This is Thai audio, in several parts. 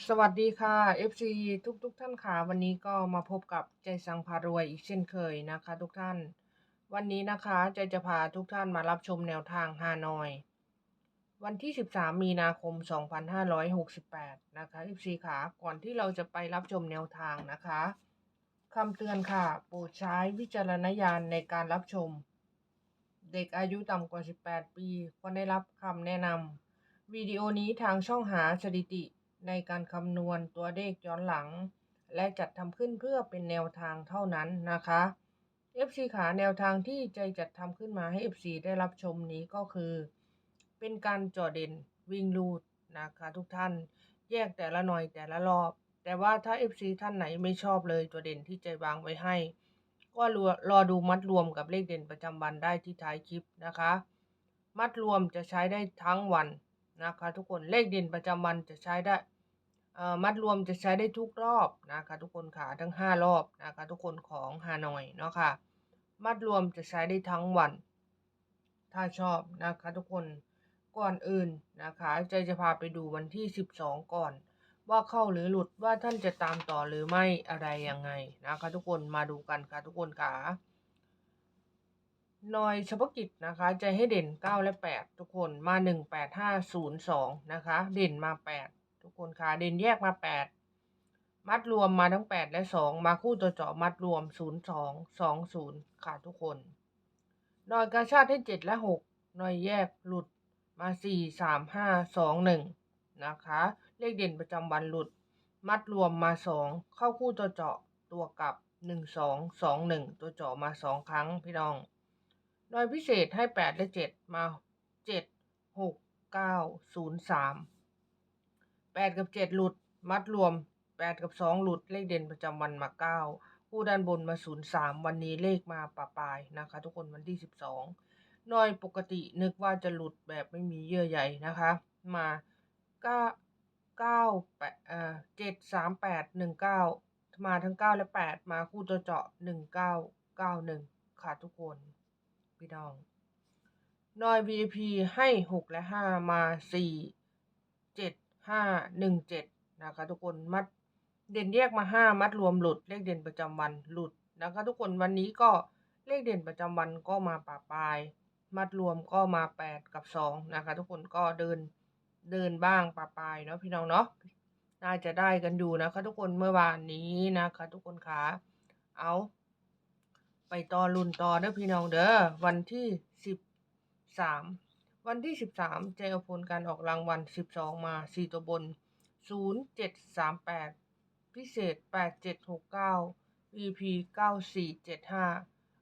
สวัสดีค่ะ FC ทุกทุกท่านค่ะ วันนี้ก็มาพบกับใจสังพารวยอีกเช่นเคยนะคะ ทุกท่าน วันนี้นะคะใจจะพาทุกท่านมารับชมแนวทางฮานอย วันที่ 13 มีนาคม 2568 นะคะ FC ค่ะ ก่อนที่เราจะไปรับชมแนวทางนะคะคำเตือนค่ะ โปรดใช้วิจารณญาณในการรับชม เด็กอายุต่ำกว่า 18 ปีควรได้รับคำแนะนำวิดีโอนี้ทางช่องหาสถิติ ในการคำนวณตัวเลขย้อนหลัง และจัดทำขึ้นเพื่อเป็นแนวทางเท่านั้นนะคะ FC ขาแนวทางที่ใจจัดทำขึ้นมาให้ FC ได้รับชมนี้ก็คือ เป็นการจอเด่นวิ่งลูดนะคะทุกท่าน แยกแต่ละหน่อยแต่ละรอบ แต่ว่าถ้า FC ท่านไหนไม่ชอบเลยตัวเด่นที่ใจวางไว้ให้ ก็รอรอดูมัดรวมกับเลขเด่นประจำวันได้ที่ท้ายคลิปนะคะ มัดรวมจะใช้ได้ทั้งวันนะคะทุกคนเลขเด่นประจำวันจะใช้ได้ มัดรวมจะใช้ได้ทุกรอบนะคะทุกคนค่ะทั้ง 5 รอบนะคะทุกคนของฮานอยเนาะค่ะ มัดรวมจะใช้ได้ทั้งวัน ถ้าชอบนะคะทุกคนก่อนอื่นนะคะใจจะพาไปดูวันที่ 12 ก่อน ว่าเข้าหรือหลุดว่าท่านจะตามต่อหรือไม่อะไรยังไงนะคะทุกคนมาดูกันค่ะทุกคนค่ะหน่อยเฉพาะกิจนะคะใจให้เด่น 9 และ 8 ทุกคนมา 1 8 5 0 2 นะคะ เด่นมา 8 ทุกคนค่ะเด่นแยกมา8มัดรวมมาทั้ง8และ2มาคู่ตัวเจาะมัดรวม0 2 2 0ค่ะทุกคนหน่อยกาชาติให้7และ6หน่อยแยกหลุดมา4 3 5 2 1นะคะ เลขเด่นประจำวันหลุด มัดรวมมา2เข้าคู่ตัวเจาะตัวกลับ1 2 2 1ตัวเจาะมา2ครั้งพี่น้องหน่วยพิเศษให้8และ7มา7 6 9 0 3 8กั แปดกับเจ็ดหลุด มัดรวมแปดกับสองหลุด เลขเด่นประจำวันมาเก้าคู่ด้านบนมาศูนย์สามวันนี้เลขมาปะปายนะคะ ทุกคนวันที่สิบสองน้อยปกตินึกว่าจะหลุดแบบไม่มีเยื่อใยนะคะ มาเก้าเก้าแปดเอ่อเจ็ดสามแปดหนึ่งเก้ามาทั้งเก้าและแปดมาคู่ตัวเจาะหนึ่งเก้าเก้าหนึ่งค่ะทุกคนพี่น้องนอย VIP ให้หกและห้ามาสี่เจ็ด 5 1 7นะคะทุกคนมัดเด่นแยกมา5มัดรวมหลุดเลขเด่นประจำวันหลุดนะคะทุกคนวันนี้ก็เลขเด่นประจำวันก็มาป่าปลาย มัดรวมก็มา8กับ2นะคะทุกคนก็เดินเดินบ้างป่าปลายเนาะพี่น้องเนาะน่าจะได้กันอยู่นะคะทุกคนเมื่อวานนี้นะคะ ทุกคนคะเอาไปต่อรุ่นต่อเด้อพี่น้องเด้อวันที่สิบสาม วันที่สิบสามใจอาผลการออกรางวัลสิบสองมาสี่ตัวบนศูนย์เจ็ดสามแปดพิเศษแปดเจ็ดหกเก้า VP เก้าสี่เจ็ดห้า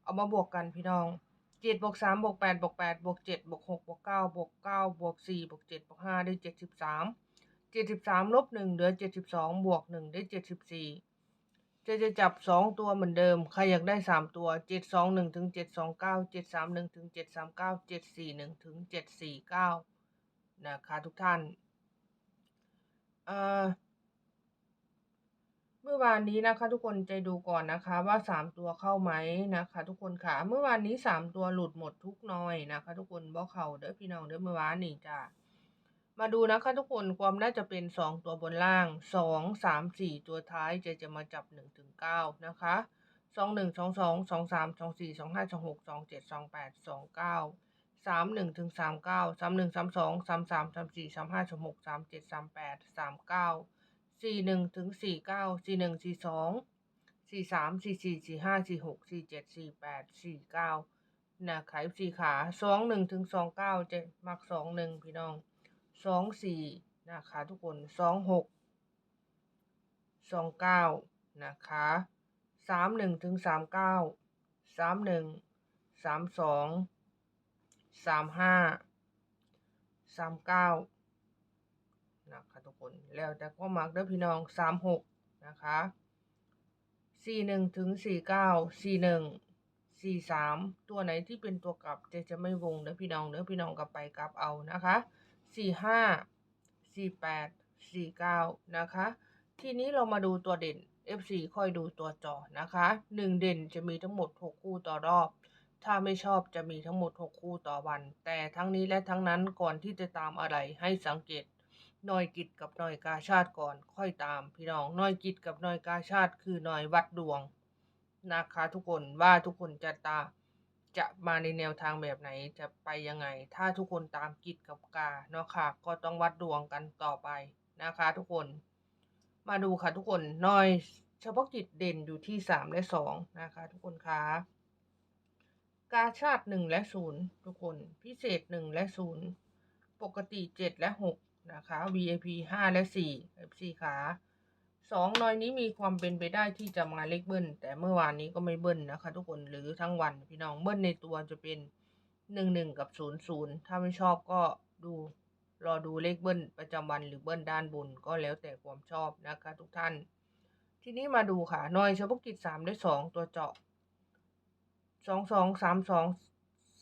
เอามาบวกกันพี่น้องเจ็ดบวกสามบวกแปดบวกแปดบวกเจ็ดบวกหกบวกเก้าบวกเก้าบวกสี่บวกเจ็ดบวกห้าได้เจ็ดสิบสามเจ็ดสิบสามลบหนึ่งเหลือเจ็ดสิบสองบวกหนึ่งได้ เจะจะจับสองตัวเหมือนเดิม ใครอยากได้สามตัวเจ็ดสองหนึ่งถึงเจ็ดสองเก้าเจ็ดสามหนึ่งถึงเจ็ดสามเก้าเจ็ดสี่หนึ่งถึงเจ็ดสี่เก้านะคะทุกท่านเอ่อเมื่อวานนี้นะคะ ทุกคนใจดูก่อนนะคะว่าสามตัวเข้าไหมนะคะ ทุกคนค่ะ เมื่อวานนี้สามตัวหลุดหมดทุกน้อยนะคะ ทุกคนบอกเขาเด้อพี่น้องเด้อเมื่อวานนี้จ้า มาดูนะคะทุกคนความน่าจะเป็นสองตัวบนล่างสองสามสี่ตัวท้ายจะจะมาจับหนึ่งถึงเก้านะคะสองหนึ่งสองสองสองสามสองสี่สองห้าสองหกสองเจ็ดสองแปดสองเก้าสามหนึ่งถึงสามเก้าสามหนึ่งสามสองสามสามสามสี่สามห้าสามหกสามเจ็ดสามแปดสามเก้าสี่หนึ่งถึงสี่เก้าสี่หนึ่งสี่สองสี่สามสี่สี่สี่ห้าสี่หกสี่เจ็ดสี่แปดสี่เก้านะคะสี่ขาสองหนึ่งถึงสองเก้าจะมักสองหนึ่งพี่น้อง สองสี่นะคะทุกคนสองหกสองเก้านะคะสามหนึ่งถึงสามเก้าสามหนึ่งสามสองสามห้าสามเก้านะคะทุกคนแล้วแต่ก็มักเด้อพี่น้องสามหกนะคะสี่หนึ่งถึงสี่เก้าสี่หนึ่งสี่สามตัวไหนที่เป็นตัวกลับจะจะไม่วงเด้อพี่น้องเด้อพี่น้องกลับไปกลับเอานะคะ สี่ห้าสี่แปดสี่เก้านะคะ ทีนี้เรามาดูตัวเด่น F4 ค่อยดูตัวจอนะคะหนึ่งเด่นจะมีทั้งหมด 6 คู่ต่อรอบ ถ้าไม่ชอบจะมีทั้งหมด 6 คู่ต่อวัน แต่ทั้งนี้และทั้งนั้นก่อนที่จะตามอะไรให้สังเกตหน่อยกิจกับหน่อยกาชาติก่อนค่อยตาม พี่น้องหน่อยกิจกับหน่อยกาชาติคือหน่อยวัดดวงนะคะ ทุกคนว่าทุกคนจะตา จะมาในแนวทางแบบไหนจะไปยังไง ถ้าทุกคนตามกิจกับกาเนาะค่ะ ก็ต้องวัดดวงกันต่อไปนะคะ ทุกคน มาดูค่ะทุกคนน่อยเฉพาะกิจเด่นอยู่ที่สามและสองนะคะ ทุกคนคะกาชาติหนึ่งและศูนย์ทุกคน พิเศษหนึ่งและศูนย์ปกติเจ็ดและหกนะคะ VIP ห้าและสี่ FC ขา สองนอยนี้มีความเป็นไปได้ที่จะมาเลขเบิ้ลแต่เมื่อวานนี้ก็ไม่เบิ้ลนะคะ ทุกคนหรือทั้งวันพี่น้องเบิ้ลในตัวจะเป็นหนึ่งหนึ่งกับศูนย์ศูนย์ถ้าไม่ชอบก็ดูรอดูเลขเบิ้ลประจำวันหรือเบิ้ลด้านบนก็แล้วแต่ความชอบนะคะ ทุกท่าน ทีนี้มาดูค่ะนอยเฉพาะกิจสามได้สองตัวเจาะสองสองสามสอง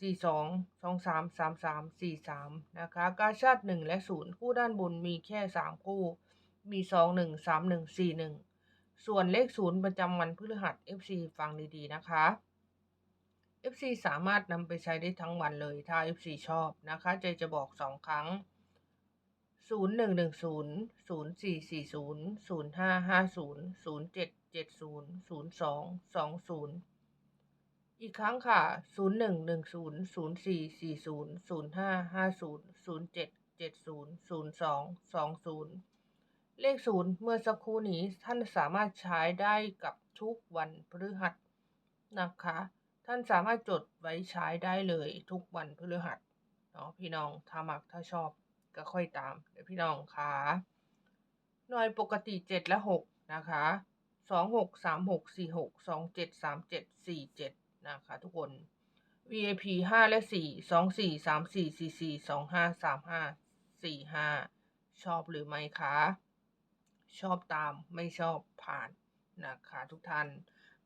สี่สองสองสามสามสามสี่สามนะคะกาชาติหนึ่งและศูนย์คู่ด้านบนมีแค่สามคู่ มีสองหนึ่งสามหนึ่งสี่หนึ่งส่วนเลขศูนย์ประจำวันพฤหัส FC ฟังดีๆนะคะ FC สามารถนำไปใช้ได้ทั้งวันเลยถ้า FC ชอบนะคะ เจจะบอกสองครั้ง 0110 0440 0550 0770 02 20 อีกครั้งค่ะ 0110 0440 0550 0770 02 20 เลขศูนย์เมื่อสักครู่นี้ท่านสามารถใช้ได้กับทุกวันพฤหัสนะคะ ท่านสามารถจดไว้ใช้ได้เลยทุกวันพฤหัสเนาะพี่น้องถ้ามักถ้าชอบก็ค่อยตามเดี๋ยวพี่น้องคะหน่วยปกติเจ็ดและหกนะคะสองหกสามหกสี่หกสองเจ็ดสามเจ็ดสี่เจ็ดนะคะทุกคน VIP ห้าและสี่สองสี่สามสี่สี่สี่สองห้าสามห้าสี่ห้าชอบหรือไม่คะ ชอบตามไม่ชอบผ่านนะคะทุกท่าน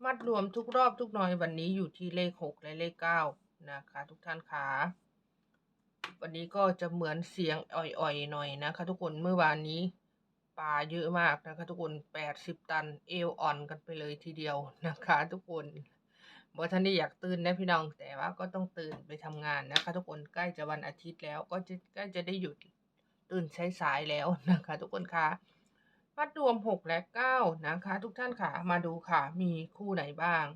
มัดรวมทุกรอบทุกหน่อยวันนี้อยู่ที่เลขหกและเลขเก้านะคะ ทุกท่านคะวันนี้ก็จะเหมือนเสียงอ่อยๆหน่อยนะคะ ทุกคนเมื่อวานนี้ปลาเยอะมากนะคะ ทุกคนแปดสิบตันเอวอ่อนกันไปเลยทีเดียวนะคะ ทุกคนบอกท่านได้อยากตื่นนะพี่น้องแต่ว่าก็ต้องตื่นไปทำงานนะคะ ทุกคนใกล้จะวันอาทิตย์แล้วก็จะใกล้จะได้หยุดตื่นสายๆแล้วนะคะ ทุกคนคะ วัดรวมหกและเก้านะคะทุกท่านค่ะ มาดูค่ะ มีคู่ไหนบ้าง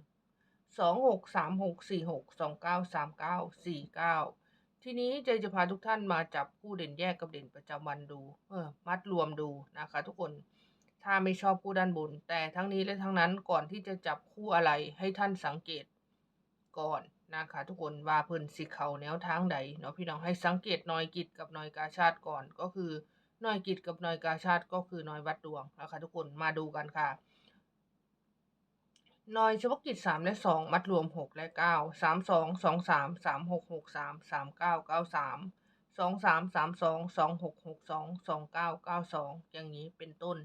สองหกสามหกสี่หกสองเก้าสามเก้าสี่เก้าทีนี้เจจะพาทุกท่านมาจับคู่เด่นแยกกับเด่นประจำวันดู เออ มัดรวมดูนะคะทุกคน ถ้าไม่ชอบคู่ด้านบน แต่ทั้งนี้และทั้งนั้นก่อนที่จะจับคู่อะไรให้ท่านสังเกตก่อนนะคะทุกคนว่าเพิ่นสิเขาแนวทางใดเนาะพี่น้องให้สังเกตหน่อยกิจกับหน่อยกาชาติก่อนก็คือ หน่อยกิจกับหน่อยกาชาติก็คือหน่อยวัดดวงนะคะทุกคนมาดูกันค่ะหน่อยเฉพาะกิจสามและสองมัดรวมหกและเก้าสามสองสองสามสามหกหกสามสามเก้าเก้าสามสองสามสามสองสองหกหกสองสองเก้าเก้าสองอย่างนี้เป็นต้น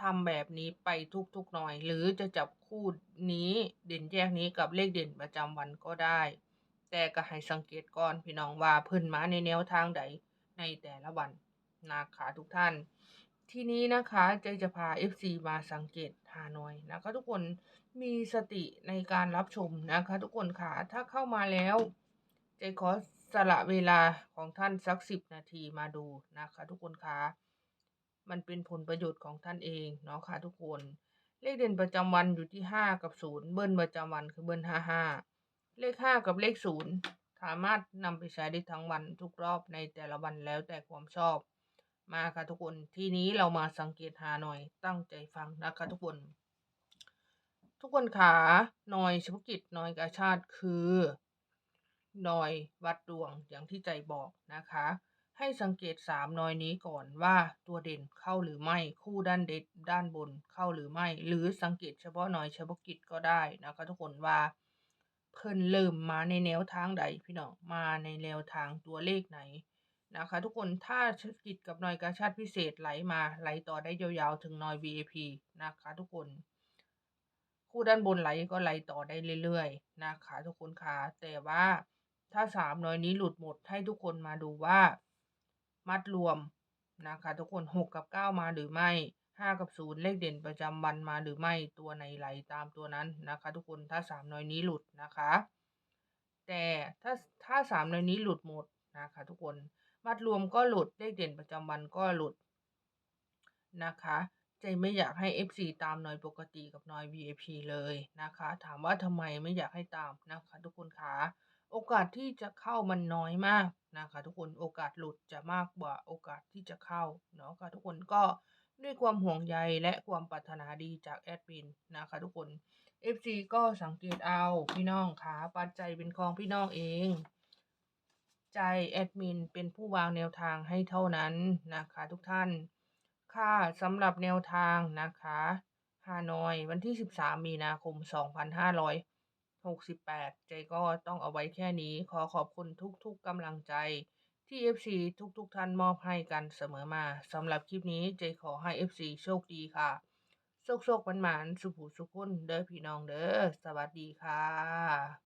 ทำแบบนี้ไปทุกๆหน่อย หรือจะจับคู่นี้เด่นแยกนี้กับเลขเด่นประจำวันก็ได้ แต่ก็ให้สังเกตก่อนพี่น้องว่าเพิ่นมาในแนวทางใดในแต่ละวัน นะคะทุกท่าน ทีนี้นะคะเจจะพา FC มาสังเกตฮานอยนะคะทุกคนมีสติในการรับชมนะคะ ทุกคนค่ะถ้าเข้ามาแล้วเจขอสละเวลาของท่านสักสิบนาทีมาดูนะคะ ทุกคนค่ะมันเป็นผลประโยชน์ของท่านเองเนาะค่ะทุกคนเลขเด่นประจำวันอยู่ที่ห้ากับศูนย์เบิ้ลประจำวันคือเบิ้ลห้าห้าเลขห้ากับเลขศูนย์สามารถนำไปใช้ได้ทั้งวันทุกรอบในแต่ละวันแล้วแต่ความชอบ มาค่ะทุกคนทีนี้เรามาสังเกตหาหน่อยตั้งใจฟังนะคะทุกคน ทุกคนขาหน่อยเฉพาะกิจหน่อยกาชาติคือหน่อยวัดดวงอย่างที่ใจบอกนะคะ ให้สังเกตสามหน่อยนี้ก่อนว่าตัวเด่นเข้าหรือไม่คู่ด้านเด็ดด้านบนเข้าหรือไม่ หรือสังเกตเฉพาะหน่อยเฉพาะกิจก็ได้นะคะ ทุกคนว่าเพิ่นเริ่มมาในแนวทางใดพี่น้องมาในแนวทางตัวเลขไหน นะคะ ทุกคนถ้ากิจกับหน่อยกาชาติพิเศษไหลมาไหลต่อได้ยาวๆถึงหน่อย VIP นะคะ ทุกคน คู่ด้านบนไหลก็ไหลต่อได้เรื่อยๆนะคะ ทุกคนคะแต่ว่าถ้าสามน่อยนี้หลุดหมดให้ทุกคนมาดูว่า มัดรวมนะคะ ทุกคนหกกับเก้ามาหรือไม่ห้ากับศูนย์เลขเด่นประจำวันมาหรือไม่ตัวไหนไหลตามตัวนั้นนะคะ ทุกคนถ้าสามน่อยนี้หลุดนะคะ แต่ถ้าถ้าสามน่อยนี้หลุดหมดนะคะ ทุกคน มัดรวมก็หลุดเลขเด่นประจำวันก็หลุดนะคะเจไม่อยากให้ FC ตามนอยปกติกับนอย VIP เลยนะคะ ถามว่าทำไมไม่อยากให้ตามนะคะ ทุกคนคะโอกาสที่จะเข้ามันน้อยมากนะคะ ทุกคนโอกาสหลุดจะมากกว่าโอกาสที่จะเข้าเนาะค่ะทุกคนก็ด้วยความห่วงใยและความปรารถนาดีจากแอดมินนะคะ ทุกคน FC ก็สังเกตเอาพี่น้องคะปัจจัยเป็นของพี่น้องเอง ใจแอดมินเป็นผู้วางแนวทางให้เท่านั้นนะคะทุกท่าน ค่ะสำหรับแนวทางนะคะฮานอยวันที่ 13 มีนาคม 2568 ใจก็ต้องเอาไว้แค่นี้ ขอขอบคุณทุกๆกำลังใจที่ FC ทุกๆท่านมอบให้กันเสมอมาสำหรับคลิปนี้ใจขอให้ FC โชคดีค่ะโชคโชคมันหมานสุขหูสุขคนเด้อพี่น้องเด้อสวัสดีค่ะ